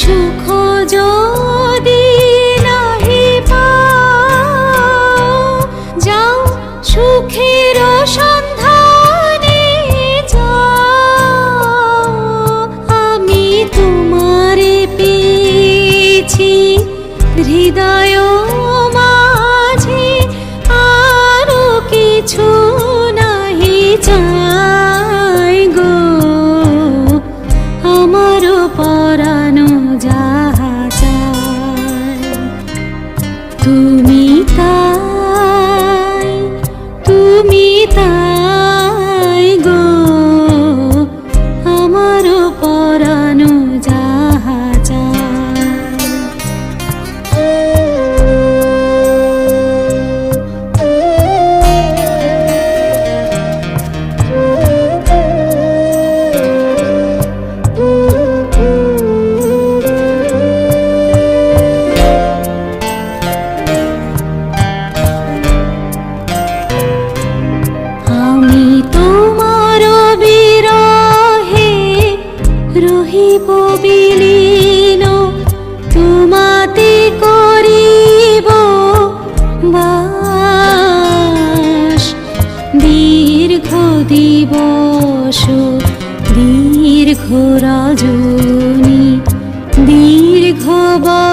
出口 তুমি তা লীন তোমাতে বাস। দীর্ঘ দীর্ঘ রাজনী দীর্ঘ বা